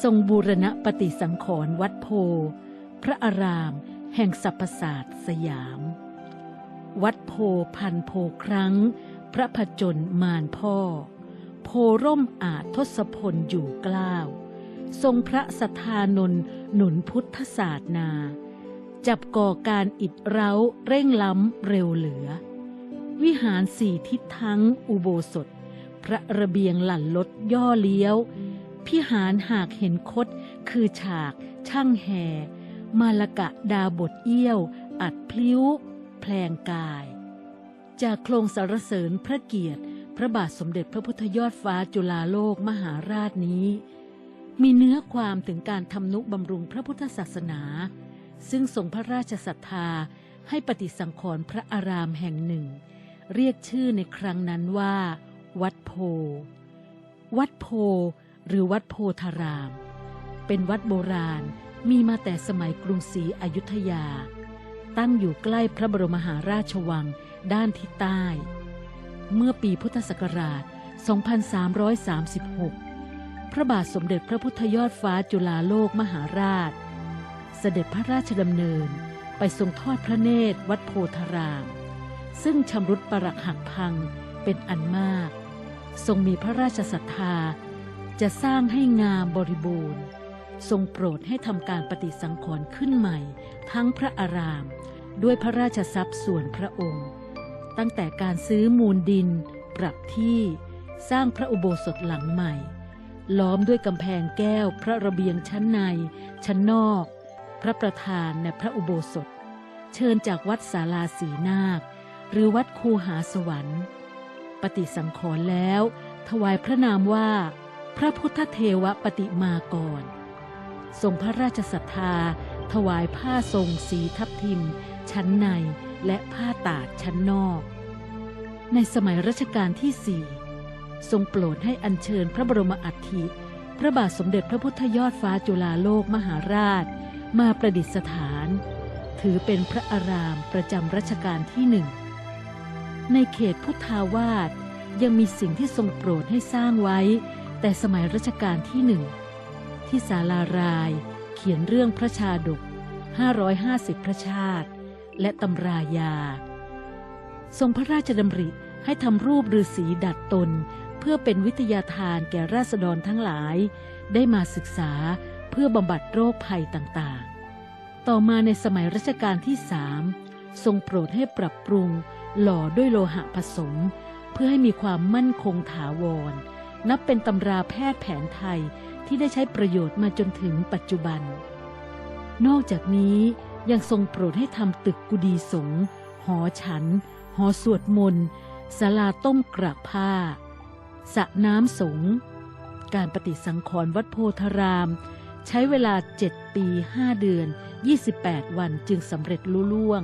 ทรงบูรณะปฏิสังขรณ์วัดโพ พระอารามแห่งสรรพศาสตร์สยาม วัดโพพันโพครั้ง พระผจญมารพ่อ โพร่มอาจทศพลอยู่กล้าว ทรงพระสถานนหนุนพุทธศาสนา จับก่อการอิดเร้าเร่งล้ำเร็วเหลือ วิหารสี่ทิศทั้งอุโบสถ พระระเบียงหลั่นลดย่อเลี้ยว พิหารหากเห็นคดคือฉาก ช่างแห่ มาลกะดาบทเอี้ยว อัดพลิ้ว แพลงกาย จากโครงสรรเสริญพระเกียรติ พระบาทสมเด็จพระพุทธยอดฟ้าจุฬาโลกมหาราชนี้ มีเนื้อความถึงการทำนุบำรุงพระพุทธศาสนา ซึ่งทรงพระราชศรัทธาให้ปฏิสังขรณ์พระอารามแห่งหนึ่ง เรียกชื่อในครั้งนั้นว่า วัดโพ วัดโพ หรือวัดโพธาราม เป็นวัดโบราณมีมาแต่สมัยกรุงศรีอยุธยา ตั้งอยู่ใกล้พระบรมมหาราชวังด้านทิศใต้ เมื่อปีพุทธศักราช 2336 พระบาทสมเด็จพระพุทธยอดฟ้าจุฬาโลกมหาราช เสด็จพระราชดำเนินไปทรงทอดพระเนตรวัดโพธาราม ซึ่งชำรุดปรักหักพังเป็นอันมาก ทรงมีพระราชศรัทธา จะสร้างให้งามบริบูรณ์ ทรงโปรดให้ทำการปฏิสังขรณ์ขึ้นใหม่ ทั้งพระอาราม ด้วยพระราชทรัพย์ส่วนพระองค์ ตั้งแต่การซื้อมูลดิน ปรับที่สร้างพระอุโบสถหลังใหม่ ล้อมด้วยกำแพงแก้วพระระเบียงชั้นใน ชั้นนอก พระประธานในพระอุโบสถ เชิญจากวัดศาลาสีนาค หรือวัดคูหาสวรรค์ ปฏิสังขรณ์แล้ว ถวายพระนามว่า พระพุทธเทวปฏิมากร ทรงพระราชศรัทธา ถวายผ้าทรงสีทับทิม ชั้นในและผ้าตาดชั้นนอก ในสมัยรัชกาลที่สี่ทรงโปรดให้อัญเชิญพระบรมอัฐิ พระบาทสมเด็จพระพุทธยอดฟ้าจุฬาโลกมหาราช มาประดิษฐาน ถือเป็นพระอารามประจำรัชกาลที่หนึ่ง ในเขตพุทธาวาสยังมีสิ่งที่ทรงโปรดให้สร้างไว้ แต่สมัยรัชกาลที่หนึ่งที่ศาลาราย เขียนเรื่องพระชาดก 550 พระชาติ และตำรายา ทรงพระราชดำริให้ทำรูปฤาษีดัดตน เพื่อเป็นวิทยาทานแก่ราษฎรทั้งหลาย ได้มาศึกษาเพื่อบำบัดโรคภัยต่างๆ ต่อมาในสมัยรัชกาลที่สามทรงโปรดให้ปรับปรุงหล่อด้วยโลหะผสม เพื่อให้มีความมั่นคงถาวร นับเป็นตำราแพทย์แผนไทยที่ได้ใช้ประโยชน์มาจนถึงปัจจุบัน นอกจากนี้ยังทรงโปรดให้ทำตึกกุดีสงฆ์หอฉัน หอสวดมนต์ศาลาต้มกระผ้าสระน้ำสงฆ์การปฏิสังขรณ์วัดโพธาราม ใช้เวลา 7 ปี 5 เดือน 28 วันจึงสำเร็จลุล่วง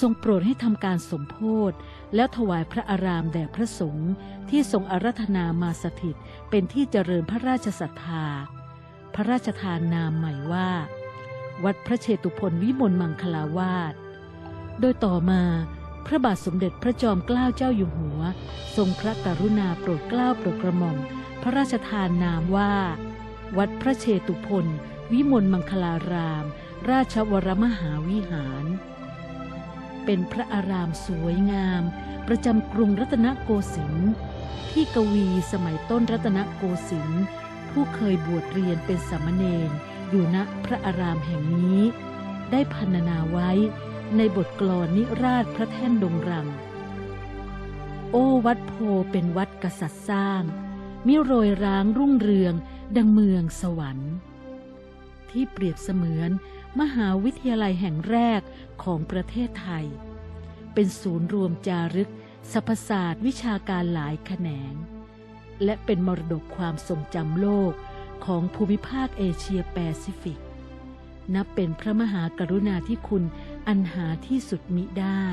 ทรงโปรดให้ทำการสมโพธแล้วถวายพระอารามแด่พระสงฆ์ที่ทรงอารัธนามาสถิตเป็นที่เจริญพระราชศรัทธา พระราชทานนามใหม่ว่า วัดพระเชตุพนวิมลมังคลาวาสโดยต่อมาพระบาทสมเด็จพระจอมเกล้าเจ้าอยู่หัว ทรงพระกรุณาโปรดเกล้าโปรดกระหม่อมพระราชทานนามว่า วัดพระเชตุพนวิมลมังคลาราม ราชวรมหาวิหาร เป็นพระอารามสวยงาม ประจำกรุงรัตนโกสินทร์ที่กวีสมัยต้นรัตนโกสินทร์ผู้เคยบวชเรียนเป็นสามเณรอยู่ณพระอารามแห่งนี้ ได้พรรณนาไว้ในบทกลอนนิราชพระแท่นดงรัง โอ้วัดโพเป็นวัดกษัตริย์สร้าง มิโรยร้างรุ่งเรืองดังเมืองสวรรค์ ที่เปรียบเสมือน มหาวิทยาลัยแห่งแรกของประเทศไทย เป็นศูนย์รวมจารึกสรรพศาสตร์วิชาการหลายแขนง และเป็นมรดกความทรงจำโลกของภูมิภาคเอเชียแปซิฟิก นับเป็นพระมหากรุณาธิคุณอันหาที่สุดมิได้